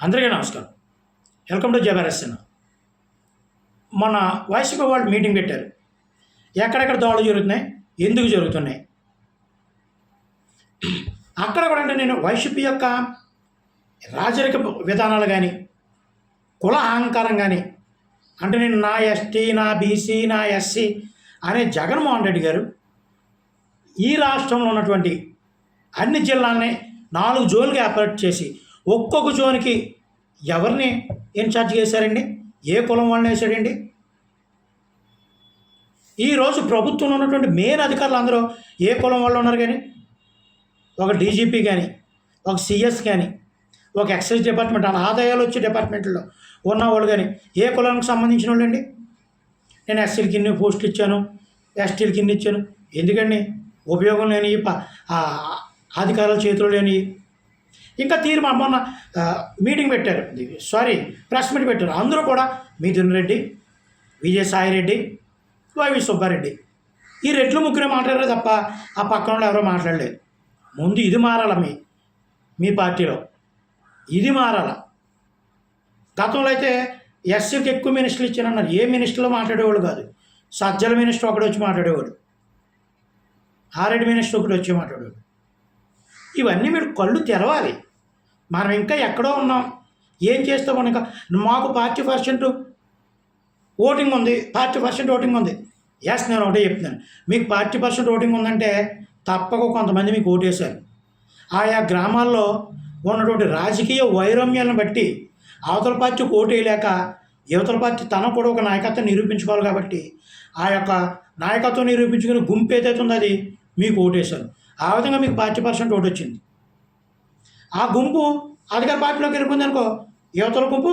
అందరికీ నమస్కారం. Welcome to జబర్ఎస్ఎన్ మన వైసీపీ వాళ్ళు మీటింగ్ పెట్టారు. ఎక్కడెక్కడ దోళలు జరుగుతున్నాయి? ఎందుకు జరుగుతున్నాయి? అక్కడ కూడా అంటే నేను వైసీపీ యొక్క రాజరిక విధానాలు కానీ కుల అహంకారం కానీ అంటే నేను నా ఎస్టీ నా బీసీ నా ఎస్సీ అనే జగన్మోహన్ రెడ్డి గారు ఈ రాష్ట్రంలో ఉన్నటువంటి అన్ని జిల్లాలని నాలుగు జోన్లుగా ఏర్పాటు చేసి ఒక్కొక్క జోన్కి ఎవరిని ఇన్ఛార్జ్ చేశారండి? ఏ కులం వాళ్ళని వేశాడండి? ఈరోజు ప్రభుత్వంలో ఉన్నటువంటి మెయిన్ అధికారులు అందరూ ఏ కులం వాళ్ళు ఉన్నారు కానీ? ఒక డీజీపీ కానీ ఒక సిఎస్ కానీ ఒక ఎక్సైజ్ డిపార్ట్మెంట్ అలా ఆదాయాలు వచ్చే డిపార్ట్మెంట్లో ఉన్నవాళ్ళు కానీ ఏ కులానికి సంబంధించిన వాళ్ళు అండి నేను ఎస్సీలకి ఇన్ని పోస్టులు ఇచ్చాను ఎస్టీలకి ఇన్ని ఇచ్చాను. ఎందుకండి? ఉపయోగం లేని ప- అధికారుల చేతిలో లేని ఇంకా తీర్మా మొన్న మీటింగ్ పెట్టారు. సారీ ప్రెస్ మీట్ పెట్టారు. అందరూ కూడా మిథున్ రెడ్డి విజయసాయిరెడ్డి వైవి సుబ్బారెడ్డి. ఈ రెట్లు ముగ్గురే మాట్లాడారు తప్ప ఆ పక్కన వాళ్ళు ఎవరో మాట్లాడలేదు. ముందు ఇది మారాల మీ మీ పార్టీలో. ఇది మారాల. గతంలో అయితే ఎస్సీకి ఎక్కువ మినిస్టర్లు ఇచ్చారన్నారు ఏ మినిస్టర్లో మాట్లాడేవాడు కాదు. సజ్జల మినిస్టర్ ఒకటి వచ్చి మాట్లాడేవాడు. ఆరెడ్డి మినిస్టర్ ఒకటి వచ్చి మాట్లాడేవాడు. ఇవన్నీ మీరు కళ్ళు తెరవాలి. మనం ఇంకా ఎక్కడో ఉన్నాం. ఏం చేస్తాం ఇంకా? మాకు పార్టీ పర్సెంట్ ఓటింగ్ ఉంది. పార్టీ పర్సెంట్ ఓటింగ్ ఉంది. ఎస్ నేను ఒకటే చెప్తున్నాను. మీకు పార్టీ పర్సెంట్ ఓటింగ్ ఉందంటే తప్పక కొంతమంది మీకు ఓటేశారు. ఆయా గ్రామాల్లో ఉన్నటువంటి రాజకీయ వైరమ్యాలను బట్టి అవతల పార్టీకి ఓటు వేయలేక యువతల పార్టీ తన కూడా ఒక నాయకత్వం నిరూపించుకోవాలి కాబట్టి ఆ యొక్క నాయకత్వం నిరూపించుకుని గుంపు ఏదైతే ఉందో అది మీకు ఓటేశారు. ఆ విధంగా మీకు పార్టీ పర్సెంట్ ఓటు వచ్చింది. ఆ గుంపు అధికార పార్టీలోకి వెళ్ళిపోయింది అనుకో యువతల గుంపు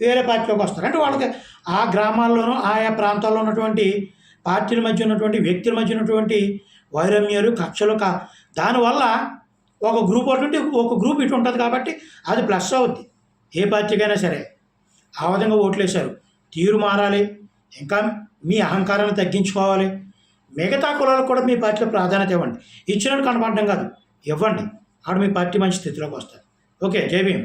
వేరే పార్టీలోకి వస్తారు. అంటే వాళ్ళకి ఆ గ్రామాల్లోనూ ఆయా ప్రాంతాల్లో ఉన్నటువంటి పార్టీల మధ్య ఉన్నటువంటి వ్యక్తుల మధ్య ఉన్నటువంటి వైరమ్యాలు కక్షలు కా దానివల్ల ఒక గ్రూప్ అటువంటి ఒక గ్రూప్ ఇటు ఉంటుంది కాబట్టి అది ప్లస్ అవుద్ది. ఏ పార్టీకైనా సరే ఆ విధంగా ఓట్లేశారు. తీరు మారాలి. ఇంకా మీ అహంకారాన్ని తగ్గించుకోవాలి. మిగతా కులాలకు కూడా మీ పార్టీలో ప్రాధాన్యత ఇవ్వండి. ఇచ్చినట్టు కనపడడం కాదు. ఇవ్వండి. ఆడ మీ పార్టీ మంచి స్థితిలోకి వస్తారు ఓకే జై భీమ్.